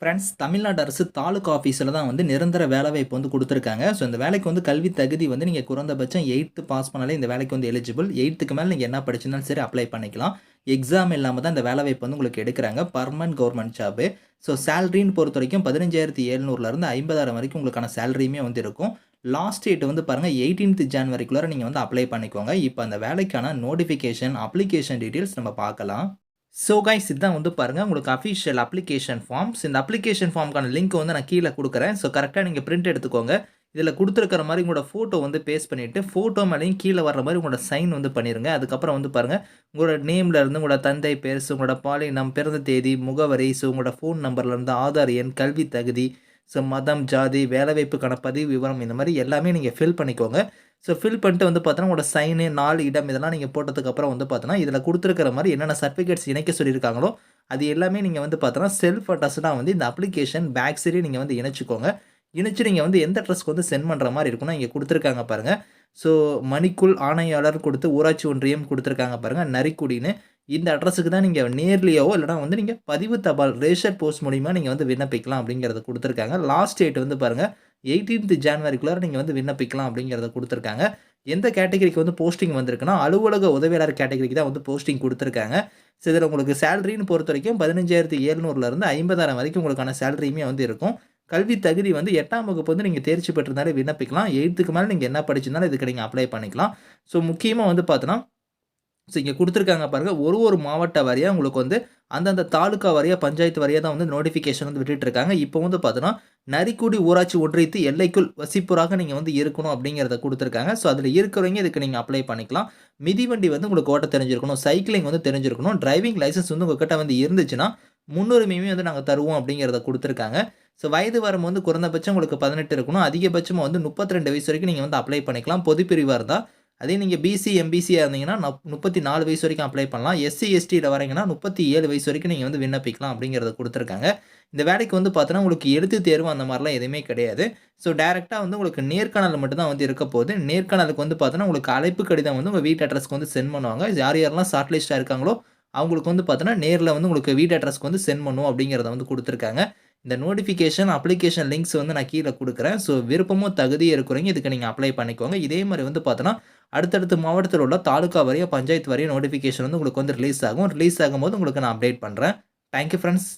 Friends Tamil Nadu அரசு தாலுக்கா ஆஃபீஸில் தான் வந்து நிரந்தர வேலைவாய்ப்பு வந்து கொடுத்துருக்காங்க. ஸோ இந்த வேலைக்கு வந்து கல்வி தகுதி வந்து நீங்கள் குறைந்தபட்சம் எயித்து பாஸ் பண்ணாலே இந்த வேலைக்கு வந்து எலிஜிபிள் எயித்துக்கு மேலே நீங்கள் என்ன படிச்சிருந்தாலும் சரி அப்ளை பண்ணிக்கலாம். எக்ஸாம் இல்லாமல் தான் இந்த வேலைவாய்ப்பு வந்து உங்களுக்கு எடுக்கிறாங்க. பர்மனன்ட் கவர்மெண்ட் ஜாபு ஸோ சேலரின்னு பொறுத்த வரைக்கும் பதினஞ்சாயிரத்தி எழுநூறுலேருந்து ஐம்பதாயிரம் வரைக்கும் உங்களுக்கான சேலரியுமே வந்து இருக்கும். லாஸ்ட் டேட் வந்து பாருங்கள் எயிட்டீன்த் ஜான்வரிக்குள்ளே நீங்கள் வந்து அப்ளை பண்ணிக்கோங்க. இப்போ அந்த வேலைக்கான நோட்டிஃபிகேஷன் அப்ளிகேஷன் டீட்டெயில்ஸ் நம்ம பார்க்கலாம். ஸோ கைஸ் இதுதான் வந்து பாருங்கள் உங்களுக்கு அஃபிஷியல் அப்ளிகேஷன் ஃபார்ம்ஸ் இந்த அப்ளிகேஷன் ஃபார்முக்கான லிங்க் வந்து நான் கீழே கொடுக்குறேன். ஸோ கரெக்டாக நீங்கள் பிரிண்ட் எடுத்துக்கோங்க. இதில் கொடுத்துருக்கிற மாதிரி உங்களோட ஃபோட்டோ வந்து பேஸ்ட் பண்ணிவிட்டு ஃபோட்டோ மேலேயும் கீழே வர்ற மாதிரி உங்களோட சைன் வந்து பண்ணிடுங்க அதுக்கப்புறம் வந்து பாருங்கள் உங்களோட நேமில் இருந்து உங்களோட தந்தை பேர் உங்களோட உங்களோட பாலினம் பிறந்த தேதி முகவரி ஸோ உங்களோட ஃபோன் நம்பர்லேருந்து ஆதார் எண் கல்வி தகுதி ஸோ மதம் ஜாதி வேலைவாய்ப்புக்கான பதிவு விவரம் இந்த மாதிரி எல்லாமே நீங்கள் ஃபில் பண்ணிக்கோங்க. ஸோ ஃபில் பண்ணிட்டு வந்து பார்த்தோன்னா உங்களோட சைனு நாலு இடம் இதெல்லாம் நீங்கள் போட்டதுக்கப்புறம் வந்து பார்த்தோன்னா இதில் கொடுத்துருக்கிற மாதிரி என்னென்ன சர்டிஃபிகேட்ஸ் இணைக்க சொல்லியிருக்காங்களோ அது எல்லாமே நீங்கள் வந்து பார்த்தோன்னா செல்ஃப் அட்ரஸ்னால் வந்து இந்த அப்ளிகேஷன் பேக் சைடே நீங்கள் வந்து இணைச்சிக்கோங்க. இணைச்சு நீங்கள் வந்து எந்த அட்ரஸ்க்கு வந்து சென்ட் பண்ணுற மாதிரி இருக்குன்னா இங்கே கொடுத்துருக்காங்க பாருங்கள் ஸோ மணிக்குள் ஆணையாளர் கொடுத்து ஊராட்சி ஒன்றியம் கொடுத்துருக்காங்க பாருங்கள் நரிக்குடின்னு. இந்த அட்ரஸுக்கு தான் நீங்கள் நேர்லேயோ இல்லைனா வந்து நீங்கள் பதிவு தபால் ரேஷர் போஸ்ட் மூலிமா நீங்கள் வந்து விண்ணப்பிக்கலாம் அப்படிங்கிறத கொடுத்துருக்காங்க. லாஸ்ட் டேட் வந்து பாருங்கள் எயிட்டீன்த் ஜான்வரிக்குள்ளார நீங்கள் வந்து விண்ணப்பிக்கலாம் அப்படிங்கிறத கொடுத்துருக்காங்க. எந்த கேட்டகரிக்கு வந்து போஸ்டிங் வந்திருக்குன்னா அலுவலக உதவியாளர் கேட்டகரிக்கு தான் வந்து போஸ்டிங் கொடுத்துருக்காங்க. ஸோ இதில் உங்களுக்கு சேலரின்னு பொறுத்த வரைக்கும் பதினஞ்சாயிரத்தி ஏழ்நூறுலேருந்து ஐம்பதாயிரம் வரைக்கும் உங்களுக்கான சேலரியுமே வந்து இருக்கும். கல்வி தகுதி வந்து எட்டாம் வகுப்பு வந்து நீங்கள் தேர்ச்சி பெற்றிருந்தாலே விண்ணப்பிக்கலாம். எயித்துக்கு மேலே நீங்கள் என்ன படிச்சிருந்தாலும் இதுக்கு நீங்கள் அப்ளை பண்ணிக்கலாம். ஸோ முக்கியமாக வந்து பார்த்தோன்னா ஸோ இங்கே கொடுத்துருக்காங்க பாருங்கள் ஒரு ஒரு மாவட்ட வாரியாக உங்களுக்கு வந்து அந்தந்த தாலுக்கா வாரியாக பஞ்சாயத்து வாரியாக தான் வந்து நோட்டிஃபிகேஷன் வந்து விட்டுட்டு இருக்காங்க இப்போ வந்து பார்த்தோன்னா நரிக்குடி ஊராட்சி ஒன்றியத்து எல்லைக்குள் வசிப்பூராக நீங்கள் வந்து இருக்கணும் அப்படிங்கிறத கொடுத்துருக்காங்க. ஸோ அதில் இருக்கிறவங்க இதுக்கு நீங்கள் அப்ளை பண்ணிக்கலாம். மிதிவண்டி வந்து உங்களுக்கு ஓட்ட தெரிஞ்சிருக்கணும் சைக்கிளிங் வந்து தெரிஞ்சிருக்கணும் டிரைவிங் லைசன்ஸ் வந்து உங்ககிட்ட வந்து இருந்துச்சுன்னா முன்னுரிமையுமே வந்து நாங்கள் தருவோம் அப்படிங்கிறத கொடுத்துருக்காங்க. ஸோ வயது வரம்பு வந்து குறைந்தபட்சம் உங்களுக்கு பதினெட்டு இருக்கணும். அதிகபட்சமாக வந்து முப்பத்தி ரெண்டு வயசு வரைக்கும் நீங்கள் வந்து அப்ளை பண்ணிக்கலாம். பொதுப்பிரிவாக இருந்தால் அதே நீங்கள் பிசி எம்பிசியாக இருந்தீங்கன்னா முப்பத்தி நாலு வயசு வரைக்கும் அப்ளை பண்ணலாம். எஸ்சி எஸ்டியில் வரீங்கன்னா முப்பத்தி ஏழு வயசு வரைக்கும் நீங்கள் வந்து விண்ணப்பிக்கலாம் அப்படிங்கிறத கொடுத்துருக்காங்க. இந்த வேலைக்கு வந்து பார்த்தோன்னா உங்களுக்கு எழுத்து தேர்வு அந்த மாதிரிலாம் எதுவுமே கிடையாது. ஸோ டேரெக்டாக வந்து உங்களுக்கு நேர்காணல் மட்டும்தான் வந்து இருக்க போகுது. நேர்காணலுக்கு வந்து பார்த்தோன்னா உங்களுக்கு அழைப்பு கடிதம் வந்து உங்கள் வீட்டு அட்ரஸ்க்கு வந்து சென்ட் பண்ணுவாங்க. யார் யாரெல்லாம் ஷார்ட் லிஸ்ட்டாக இருக்காங்களோ அவங்களுக்கு வந்து பார்த்தோன்னா நேரில் வந்து உங்களுக்கு வீட்டு அட்ரஸ்க்கு வந்து சென்ட் பண்ணுவோம் அப்படிங்கிறத வந்து கொடுத்துருக்காங்க. இந்த நோட்டிஃபிகேஷன் அப்ளிகேஷன் லிங்க்ஸ் வந்து நான் கீழே கொடுக்குறேன். ஸோ விருப்பமும் தகுதியும் இருக்கிறவங்க இதுக்கு நீங்கள் அப்ளை பண்ணிக்கோங்க. இதே மாதிரி வந்து பார்த்தோன்னா அடுத்தடுத்த மாவட்டத்தில் உள்ள தாலுக்கா வரையும் பஞ்சாயத்து வரையும் நோட்டிஃபிகேஷன் வந்து உங்களுக்கு வந்து ரிலீஸ் ஆகும். ரிலீஸ் ஆகும்போது உங்களுக்கு நான் அப்டேட் பண்ணுறேன் தேங்க்யூ ஃப்ரெண்ட்ஸ்